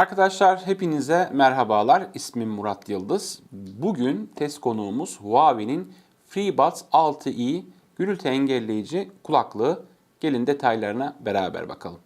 Arkadaşlar hepinize merhabalar. İsmim Murat Yıldız. Bugün test konuğumuz Huawei'nin FreeBuds 6i gürültü engelleyici kulaklığı. Gelin detaylarına beraber bakalım.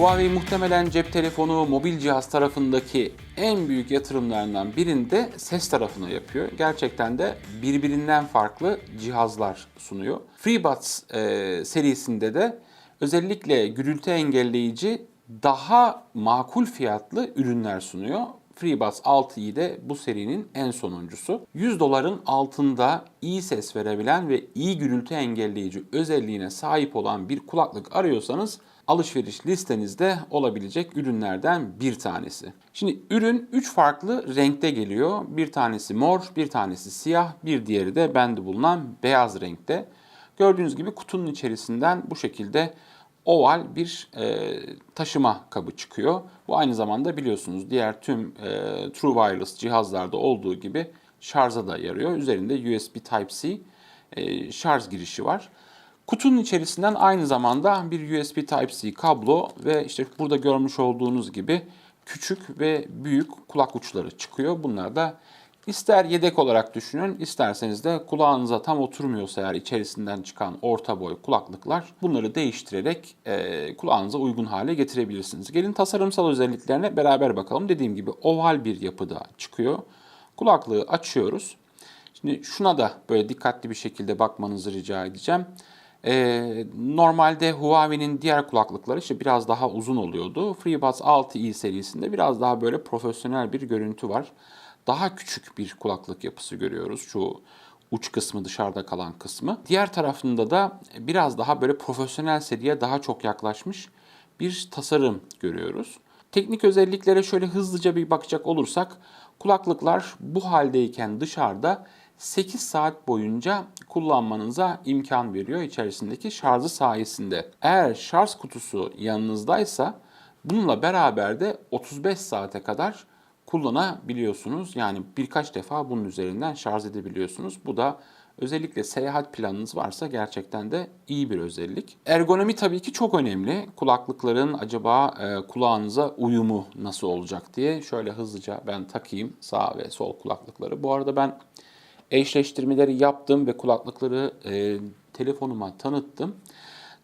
Huawei muhtemelen cep telefonu, mobil cihaz tarafındaki en büyük yatırımlarından birinde ses tarafına yapıyor. Gerçekten de birbirinden farklı cihazlar sunuyor. FreeBuds e, serisinde de özellikle gürültü engelleyici daha makul fiyatlı ürünler sunuyor. FreeBuds 6i de bu serinin en sonuncusu. 100 doların altında iyi ses verebilen ve iyi gürültü engelleyici özelliğine sahip olan bir kulaklık arıyorsanız alışveriş listenizde olabilecek ürünlerden bir tanesi. Şimdi ürün 3 farklı renkte geliyor. Bir tanesi mor, bir tanesi siyah, bir diğeri de bende bulunan beyaz renkte. Gördüğünüz gibi kutunun içerisinden bu şekilde oval bir e, taşıma kabı çıkıyor. Bu aynı zamanda biliyorsunuz diğer tüm e, True Wireless cihazlarda olduğu gibi şarja da yarıyor. Üzerinde USB Type-C e, şarj girişi var. Kutunun içerisinden aynı zamanda bir USB Type-C kablo ve işte burada görmüş olduğunuz gibi küçük ve büyük kulak uçları çıkıyor. Bunlar da ister yedek olarak düşünün, isterseniz de kulağınıza tam oturmuyorsa eğer içerisinden çıkan orta boy kulaklıklar bunları değiştirerek e, kulağınıza uygun hale getirebilirsiniz. Gelin tasarımsal özelliklerine beraber bakalım. Dediğim gibi oval bir yapıda çıkıyor. Kulaklığı açıyoruz. Şimdi şuna da böyle dikkatli bir şekilde bakmanızı rica edeceğim. Ee, normalde Huawei'nin diğer kulaklıkları işte biraz daha uzun oluyordu. FreeBuds 6i serisinde biraz daha böyle profesyonel bir görüntü var. Daha küçük bir kulaklık yapısı görüyoruz. Şu uç kısmı dışarıda kalan kısmı. Diğer tarafında da biraz daha böyle profesyonel seriye daha çok yaklaşmış bir tasarım görüyoruz. Teknik özelliklere şöyle hızlıca bir bakacak olursak kulaklıklar bu haldeyken dışarıda 8 saat boyunca kullanmanıza imkan veriyor içerisindeki şarjı sayesinde. Eğer şarj kutusu yanınızdaysa bununla beraber de 35 saate kadar kullanabiliyorsunuz. Yani birkaç defa bunun üzerinden şarj edebiliyorsunuz. Bu da özellikle seyahat planınız varsa gerçekten de iyi bir özellik. Ergonomi tabii ki çok önemli. Kulaklıkların acaba e, kulağınıza uyumu nasıl olacak diye şöyle hızlıca ben takayım sağ ve sol kulaklıkları. Bu arada ben eşleştirmeleri yaptım ve kulaklıkları e, telefonuma tanıttım.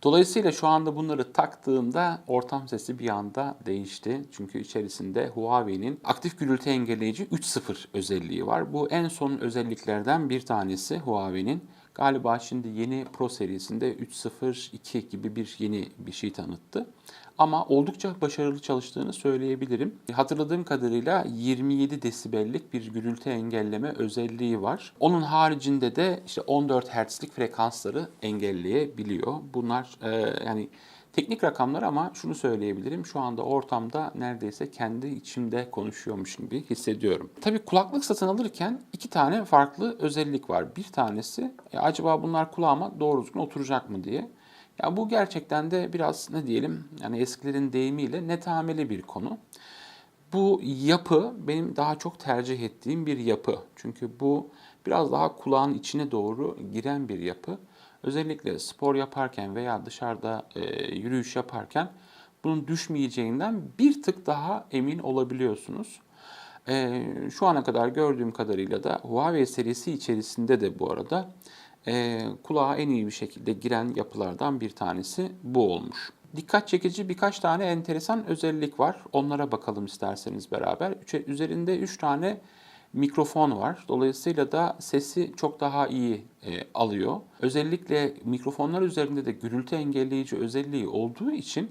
Dolayısıyla şu anda bunları taktığımda ortam sesi bir anda değişti. Çünkü içerisinde Huawei'nin aktif gürültü engelleyici 3.0 özelliği var. Bu en son özelliklerden bir tanesi Huawei'nin. Galiba şimdi yeni Pro serisinde 3.0.2 gibi bir yeni bir şey tanıttı. Ama oldukça başarılı çalıştığını söyleyebilirim. Hatırladığım kadarıyla 27 desibellik bir gürültü engelleme özelliği var. Onun haricinde de işte 14 Hz'lik frekansları engelleyebiliyor. Bunlar e, yani teknik rakamlar ama şunu söyleyebilirim. Şu anda ortamda neredeyse kendi içimde konuşuyormuş gibi hissediyorum. Tabii kulaklık satın alırken iki tane farklı özellik var. Bir tanesi e, acaba bunlar kulağıma doğru düzgün oturacak mı diye. Ya bu gerçekten de biraz ne diyelim yani eskilerin deyimiyle netameli bir konu. Bu yapı benim daha çok tercih ettiğim bir yapı. Çünkü bu biraz daha kulağın içine doğru giren bir yapı. Özellikle spor yaparken veya dışarıda e, yürüyüş yaparken bunun düşmeyeceğinden bir tık daha emin olabiliyorsunuz. E, şu ana kadar gördüğüm kadarıyla da Huawei serisi içerisinde de bu arada e, kulağa en iyi bir şekilde giren yapılardan bir tanesi bu olmuş. Dikkat çekici birkaç tane enteresan özellik var. Onlara bakalım isterseniz beraber. Üzerinde 3 tane mikrofon var. Dolayısıyla da sesi çok daha iyi e, alıyor. Özellikle mikrofonlar üzerinde de gürültü engelleyici özelliği olduğu için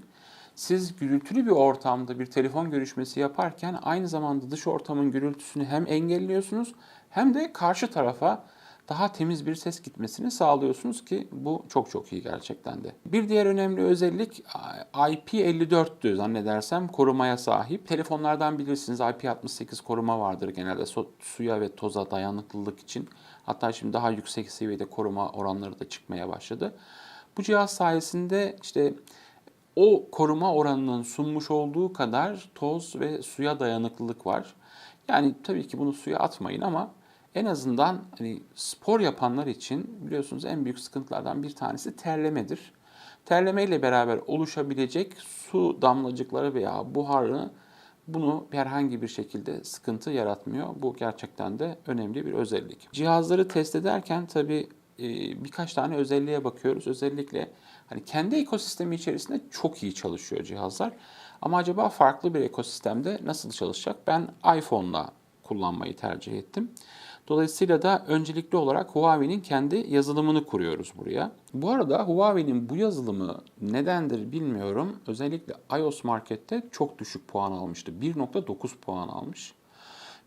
siz gürültülü bir ortamda bir telefon görüşmesi yaparken aynı zamanda dış ortamın gürültüsünü hem engelliyorsunuz hem de karşı tarafa daha temiz bir ses gitmesini sağlıyorsunuz ki bu çok çok iyi gerçekten de. Bir diğer önemli özellik IP54'tü zannedersem korumaya sahip. Telefonlardan bilirsiniz IP68 koruma vardır genelde su, suya ve toza dayanıklılık için. Hatta şimdi daha yüksek seviyede koruma oranları da çıkmaya başladı. Bu cihaz sayesinde işte o koruma oranının sunmuş olduğu kadar toz ve suya dayanıklılık var. Yani tabii ki bunu suya atmayın ama en azından hani spor yapanlar için biliyorsunuz en büyük sıkıntılardan bir tanesi terlemedir. Terleme ile beraber oluşabilecek su damlacıkları veya buharı bunu herhangi bir şekilde sıkıntı yaratmıyor. Bu gerçekten de önemli bir özellik. Cihazları test ederken tabii e, birkaç tane özelliğe bakıyoruz. Özellikle hani kendi ekosistemi içerisinde çok iyi çalışıyor cihazlar. Ama acaba farklı bir ekosistemde nasıl çalışacak? Ben iPhone'la kullanmayı tercih ettim. Dolayısıyla da öncelikli olarak Huawei'nin kendi yazılımını kuruyoruz buraya. Bu arada Huawei'nin bu yazılımı nedendir bilmiyorum. Özellikle iOS markette çok düşük puan almıştı. 1.9 puan almış.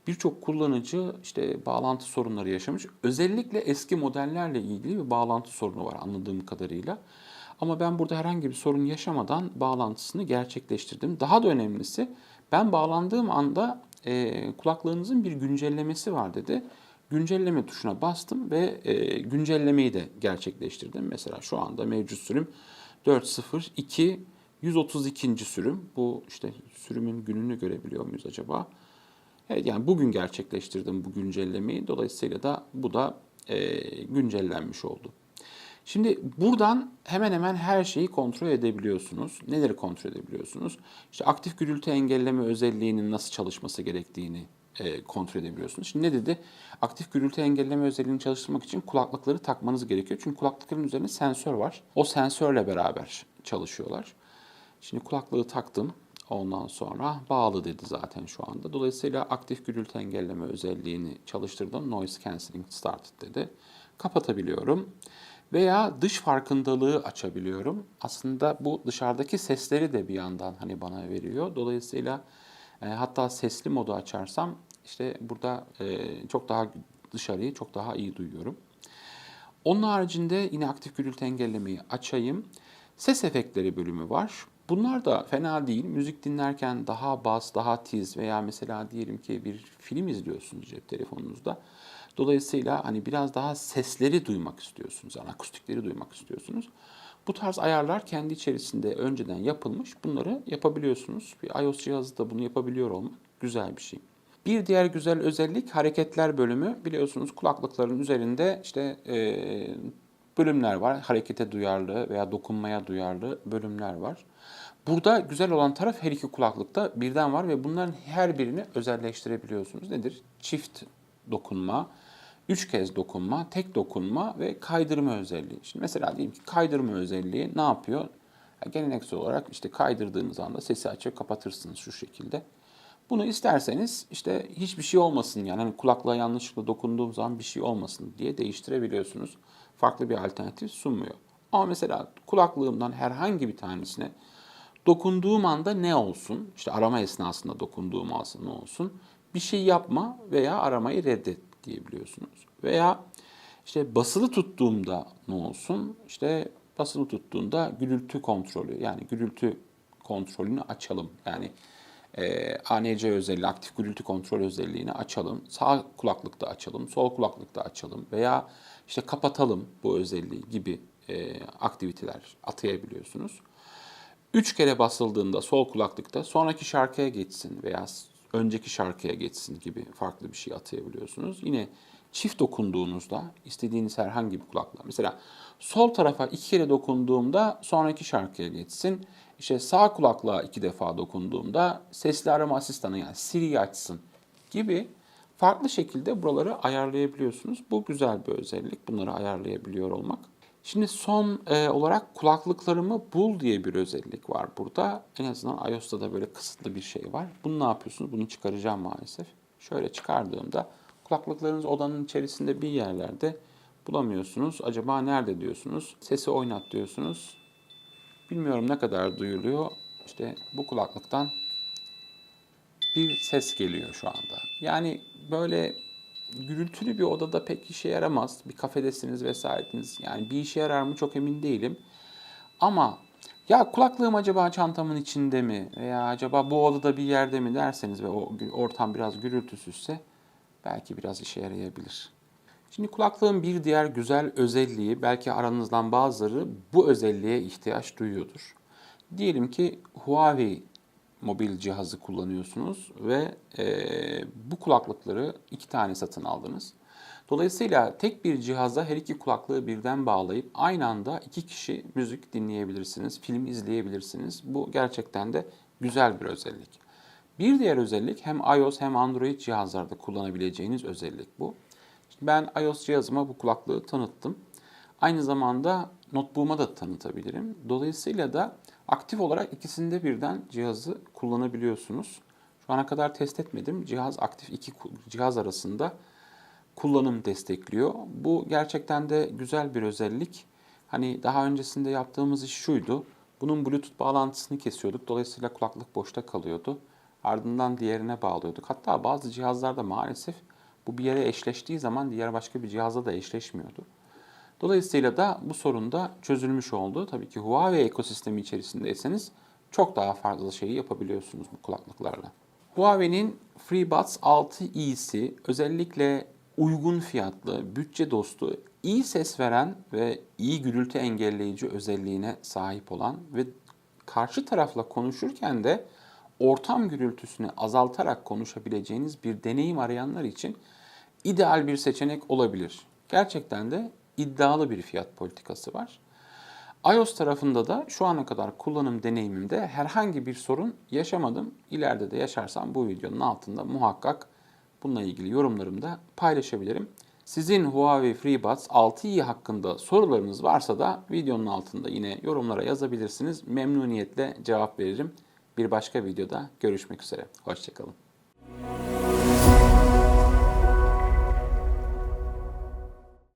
Birçok kullanıcı işte bağlantı sorunları yaşamış. Özellikle eski modellerle ilgili bir bağlantı sorunu var anladığım kadarıyla. Ama ben burada herhangi bir sorun yaşamadan bağlantısını gerçekleştirdim. Daha da önemlisi ben bağlandığım anda e, kulaklığınızın bir güncellemesi var dedi. Güncelleme tuşuna bastım ve e, güncellemeyi de gerçekleştirdim. Mesela şu anda mevcut sürüm 4.0.2 132. sürüm. Bu işte sürümün gününü görebiliyor muyuz acaba? Evet yani bugün gerçekleştirdim bu güncellemeyi. Dolayısıyla da bu da e, güncellenmiş oldu. Şimdi buradan hemen hemen her şeyi kontrol edebiliyorsunuz. Neleri kontrol edebiliyorsunuz? İşte aktif gürültü engelleme özelliğinin nasıl çalışması gerektiğini e, kontrol edebiliyorsunuz. Şimdi ne dedi? Aktif gürültü engelleme özelliğini çalıştırmak için kulaklıkları takmanız gerekiyor. Çünkü kulaklıkların üzerinde sensör var. O sensörle beraber çalışıyorlar. Şimdi kulaklığı taktım. Ondan sonra bağlı dedi zaten şu anda. Dolayısıyla aktif gürültü engelleme özelliğini çalıştırdım. Noise cancelling started dedi. Kapatabiliyorum. Veya dış farkındalığı açabiliyorum. Aslında bu dışarıdaki sesleri de bir yandan hani bana veriyor. Dolayısıyla e, hatta sesli modu açarsam işte burada e, çok daha dışarıyı çok daha iyi duyuyorum. Onun haricinde yine aktif gürültü engellemeyi açayım. Ses efektleri bölümü var. Bunlar da fena değil. Müzik dinlerken daha bas, daha tiz veya mesela diyelim ki bir film izliyorsunuz cep telefonunuzda. Dolayısıyla hani biraz daha sesleri duymak istiyorsunuz, yani akustikleri duymak istiyorsunuz. Bu tarz ayarlar kendi içerisinde önceden yapılmış. Bunları yapabiliyorsunuz. Bir iOS cihazı da bunu yapabiliyor olmak güzel bir şey. Bir diğer güzel özellik hareketler bölümü. Biliyorsunuz kulaklıkların üzerinde işte e, bölümler var. Harekete duyarlı veya dokunmaya duyarlı bölümler var. Burada güzel olan taraf her iki kulaklıkta birden var ve bunların her birini özelleştirebiliyorsunuz. Nedir? Çift dokunma, üç kez dokunma, tek dokunma ve kaydırma özelliği. Şimdi mesela diyelim ki kaydırma özelliği ne yapıyor? Geleneksel olarak işte kaydırdığınız anda sesi açıp kapatırsınız şu şekilde. Bunu isterseniz işte hiçbir şey olmasın yani hani kulaklığa yanlışlıkla dokunduğum zaman bir şey olmasın diye değiştirebiliyorsunuz. Farklı bir alternatif sunmuyor. Ama mesela kulaklığımdan herhangi bir tanesine dokunduğum anda ne olsun? İşte arama esnasında dokunduğum anda ne olsun? Bir şey yapma veya aramayı reddet diyebiliyorsunuz. Veya işte basılı tuttuğumda ne olsun? İşte basılı tuttuğunda gürültü kontrolü yani gürültü kontrolünü açalım. Yani e, ANC özelliği, aktif gürültü kontrol özelliğini açalım. Sağ kulaklıkta açalım, sol kulaklıkta açalım veya işte kapatalım bu özelliği gibi e, aktiviteler atayabiliyorsunuz. Üç kere basıldığında sol kulaklıkta sonraki şarkıya geçsin veya önceki şarkıya geçsin gibi farklı bir şey atayabiliyorsunuz. Yine çift dokunduğunuzda istediğiniz herhangi bir kulaklığa mesela sol tarafa iki kere dokunduğumda sonraki şarkıya geçsin. İşte sağ kulaklığa iki defa dokunduğumda sesli arama asistanı yani Siri açsın gibi farklı şekilde buraları ayarlayabiliyorsunuz. Bu güzel bir özellik. Bunları ayarlayabiliyor olmak. Şimdi son e, olarak kulaklıklarımı bul diye bir özellik var burada. En azından iOS'ta da böyle kısıtlı bir şey var. Bunu ne yapıyorsunuz? Bunu çıkaracağım maalesef. Şöyle çıkardığımda kulaklıklarınız odanın içerisinde bir yerlerde bulamıyorsunuz. Acaba nerede diyorsunuz? Sesi oynat diyorsunuz. Bilmiyorum ne kadar duyuluyor. İşte bu kulaklıktan bir ses geliyor şu anda. Yani böyle gürültülü bir odada pek işe yaramaz. Bir kafedesiniz vesairetiniz. Yani bir işe yarar mı çok emin değilim. Ama ya kulaklığım acaba çantamın içinde mi veya acaba bu odada bir yerde mi derseniz ve o ortam biraz gürültüsüzse belki biraz işe yarayabilir. Şimdi kulaklığın bir diğer güzel özelliği belki aranızdan bazıları bu özelliğe ihtiyaç duyuyordur. Diyelim ki Huawei mobil cihazı kullanıyorsunuz ve eee, bu kulaklıkları iki tane satın aldınız. Dolayısıyla tek bir cihaza her iki kulaklığı birden bağlayıp aynı anda iki kişi müzik dinleyebilirsiniz, film izleyebilirsiniz. Bu gerçekten de güzel bir özellik. Bir diğer özellik hem iOS hem Android cihazlarda kullanabileceğiniz özellik bu. Ben iOS cihazıma bu kulaklığı tanıttım. Aynı zamanda notebook'uma da tanıtabilirim. Dolayısıyla da aktif olarak ikisinde birden cihazı kullanabiliyorsunuz. Şu ana kadar test etmedim. Cihaz aktif iki cihaz arasında kullanım destekliyor. Bu gerçekten de güzel bir özellik. Hani daha öncesinde yaptığımız iş şuydu. Bunun Bluetooth bağlantısını kesiyorduk. Dolayısıyla kulaklık boşta kalıyordu. Ardından diğerine bağlıyorduk. Hatta bazı cihazlarda maalesef bu bir yere eşleştiği zaman diğer başka bir cihazla da eşleşmiyordu. Dolayısıyla da bu sorun da çözülmüş oldu. Tabii ki Huawei ekosistemi içerisindeyseniz çok daha fazla şeyi yapabiliyorsunuz bu kulaklıklarla. Huawei'nin FreeBuds 6i'si özellikle uygun fiyatlı, bütçe dostu, iyi ses veren ve iyi gürültü engelleyici özelliğine sahip olan ve karşı tarafla konuşurken de ortam gürültüsünü azaltarak konuşabileceğiniz bir deneyim arayanlar için ideal bir seçenek olabilir. Gerçekten de iddialı bir fiyat politikası var. iOS tarafında da şu ana kadar kullanım deneyimimde herhangi bir sorun yaşamadım. İleride de yaşarsam bu videonun altında muhakkak bununla ilgili yorumlarımı da paylaşabilirim. Sizin Huawei FreeBuds 6i hakkında sorularınız varsa da videonun altında yine yorumlara yazabilirsiniz. Memnuniyetle cevap veririm. Bir başka videoda görüşmek üzere. Hoşçakalın.